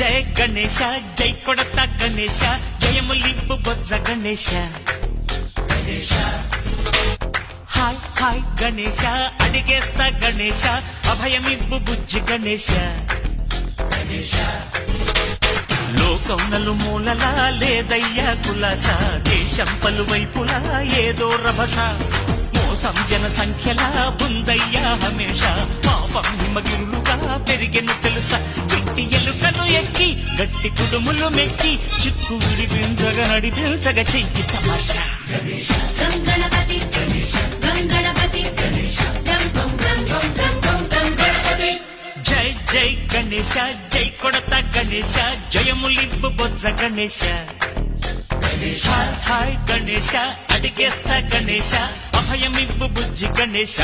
జయ గణేశ జై కొడత గణేశ జయములింపు బొజ్జ గణేశ. హాయ్ హాయ్ గణేశ అడిగేస్తా గణేశ అభయమివ్వు బుజ్జి గణేశ. లోకం నలుమూలలా లేదయ్యా కులాస దేశం పలువైపులా ఏదో రభస. మోసం జన సంఖ్యలా బుందయ్యా హమేష పాపం హిమగిరులుగా పెరిగెను తెలుసా? చిట్టి ఎలుకను ఎక్కి గట్టి కుడుములు మెక్కి చిక్కు విడిపించగా నడిపించగా చెయ్యి తమాషా. గం గణపతి గం గణపతి గం గం గం గం గం గం గం గణపతి జై జై గణేశ జై కొడత గణేశ జయములింపు బొజ్జ గణేశ. హాయ్ హాయ్ గణేశ అడిగేస్తా గణేశ అభయమివ్వు బుజ్జి గణేశ.